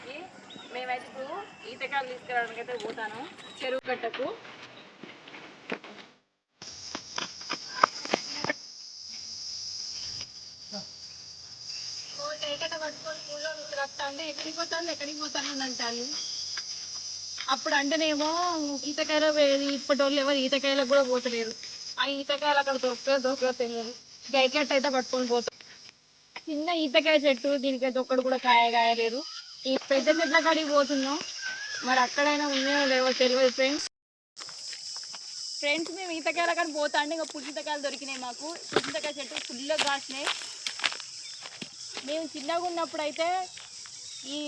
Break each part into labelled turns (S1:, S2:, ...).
S1: దగ్గరికి మేమైతే ఇప్పుడు ఈతకాలు తీసుకురావడానికి అయితే పోతాను. చెరువు కట్టకు. ఎక్కడికి పోతాను ఎక్కడికి పోతాను అంటాను అప్పుడు అంటేనేమో ఈతకాయలు పోయేది ఇప్పటి వాళ్ళు ఎవరు ఈతకాయలకు కూడా పోతలేరు. ఆ ఈతకాయలు అక్కడ దొరక దొరక తెలియదు. గైకెట్ అయితే పట్టుకొని పోతాం. చిన్న ఈతకాయ చెట్టు దీనికైతే ఒక్కడు కూడా కాయ కాయలేదు. ఈ పెద్ద చెట్ల కాడికి పోతున్నాం. మరి అక్కడైనా ఉన్నాయో లేవో తెలియదు ఫ్రెండ్స్. ఫ్రెండ్స్ మేము ఈతకాయల కానీ పోతా అంటే ఇంకా పుట్టితకాయలు దొరికినాయి మాకు. పుట్టితకాయ చెట్టు ఫుల్గా కాసినాయి. మేము చిన్నగా ఉన్నప్పుడు అయితే ఈ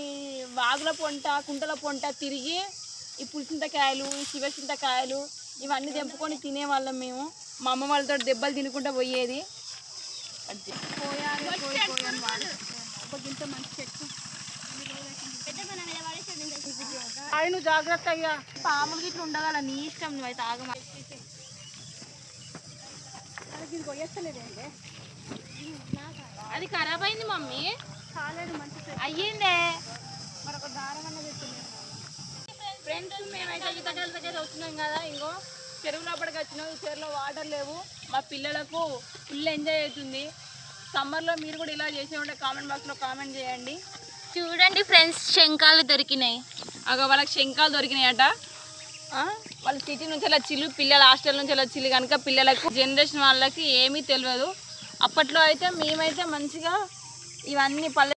S1: వాగుల పొంట కుంటల పొంట తిరిగి ఈ పులిసింతకాయలు ఈ శివసింతకాయలు ఇవన్నీ తెంపుకొని తినేవాళ్ళం మేము. మా అమ్మ వాళ్ళతో దెబ్బలు తినుకుంటూ పోయేది. పోయాలి పోయి పోయాలి వాడు. ఒక గింత మంచి చెట్టు అవి నువ్వు జాగ్రత్తగా పాములు గిట్ల ఉండగల నీ ఇష్టం నువ్వైతే ఆగమ అది ఖరాబ్ అయింది మమ్మీ. అయ్యిందే. మరొక దారం అన్నది ఫ్రెండ్స్ మేమైతే ఈతకాయల దగ్గర వస్తున్నాం కదా ఇంకో చెరువు లోపలికి వచ్చినాం. ఈ చెరువులో వాటర్ లేవు. మా పిల్లలకు ఫుల్ ఎంజాయ్ అవుతుంది. సమ్మర్లో మీరు కూడా ఇలా చేసే ఉంటే కామెంట్ బాక్స్లో కామెంట్ చేయండి.
S2: చూడండి ఫ్రెండ్స్ శంఖాలు దొరికినాయి.
S1: అగ వాళ్ళకి శంఖాలు దొరికినాయట. ఆ, వాళ్ళ సిటీ నుంచి వచ్చిల్లు పిల్లల హాస్టల్ నుంచి వచ్చిల్లు కనుక పిల్లలకు జనరేషన్ వాళ్ళకి ఏమీ తెలియదు. అప్పట్లో అయితే మేమైతే మంచిగా ఇవన్నీ పల్లె.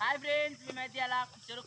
S3: హాయ్ ఫ్రెండ్స్ మేమైతే అలా చెరువు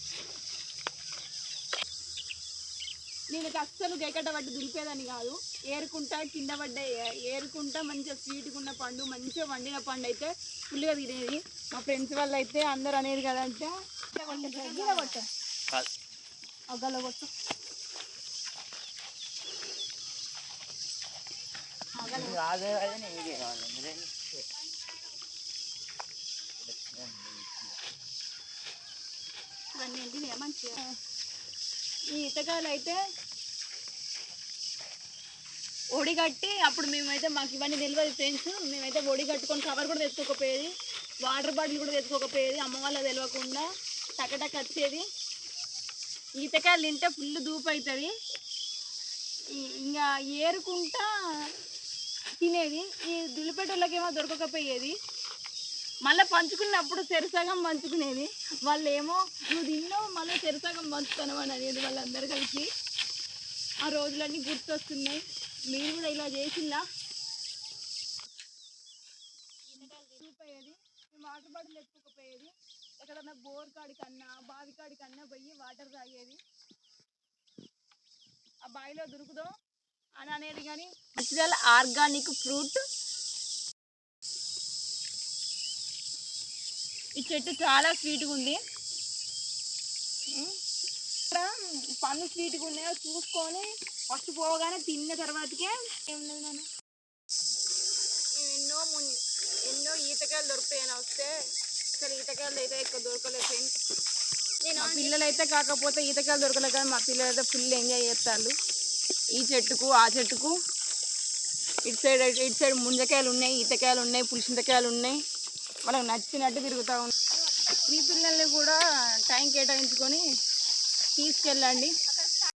S1: నేను అస్సలు గేకట్ట పట్టి దులిపేదని కాదు. ఏరుకుంటా కింద పడ్డ ఏరుకుంటా మంచిగా స్వీట్గా ఉన్న పండు మంచిగా వండిన పండు అయితే ఫుల్గా తినేది. మా ఫ్రెండ్స్ వాళ్ళు అయితే అందరు అనేది కదంటే కొట్టు. అగ్గల కొట్టు ఇవన్నీ ఏంటిది మంచిగా. ఈ ఇతకాలు అయితే ఒడి కట్టి అప్పుడు మేమైతే మాకు ఇవన్నీ తెలియదు ఫ్రెండ్స్. మేమైతే ఒడి కట్టుకొని కవర్ కూడా తెచ్చుకోకపోయేది. వాటర్ బాటిల్ కూడా తెచ్చుకోకపోయేది. అమ్మ వాళ్ళ తెలియకుండా టకటక్ వచ్చేది. ఈతకాయలు తింటే ఫుల్ దూపు అవుతుంది ఇంకా ఏరుకుంటా తినేది. ఈ దులిపెట్టోళ్ళకేమో దొరకకపోయేది. మళ్ళీ పంచుకున్నప్పుడు చెరుసగం పంచుకునేది. వాళ్ళు ఏమో నువ్వు తిన్నావు మళ్ళీ చెరుసగం పంచుతాను అని అనేది వాళ్ళందరూ కలిసి ఆ రోజులన్నీ గుర్తొస్తున్నాయి. మీరు కూడా ఇలా చేసిందా? చూపోయేది వాటర్ బాటిల్ ఎత్తుకోపోయేది. ఎక్కడన్నా బోర్ కాడి కన్నా బావి కాడి కన్నా పోయి వాటర్ తాగేది. ఆ బావిలో దొరుకుదో అని అనేది కానీ ఆర్గానిక్ ఫ్రూట్ ఈ చెట్టు చాలా స్వీట్గా ఉంది. పన్ను స్వీట్గా ఉన్నాయో చూసుకొని ఫస్ట్ పోగానే తిన్న తర్వాతకే ఏమున్నది నాన్న. ఎన్నో మున్ ఎన్నో ఈతకాయలు దొరుకుతాయని వస్తే అసలు ఈతకాయలు అయితే ఎక్కువ దొరకలేదు ఫ్రెండ్స్. మా పిల్లలు అయితే కాకపోతే ఈతకాయలు దొరకలేదు కానీ మా పిల్లలు అయితే ఫుల్ ఎంజాయ్ చేస్తారు. ఈ చెట్టుకు ఆ చెట్టుకు. ఇటు సైడ్ ఇటు సైడ్ ముంజకాయలు ఉన్నాయి ఈతకాయలు ఉన్నాయి పులిసింతకాయలు ఉన్నాయి. వాళ్ళకి నచ్చినట్టు తిరుగుతూ ఉంటాం మీ పిల్లల్ని కూడా టైం కేటాయించుకొని తీసుకెళ్ళండి.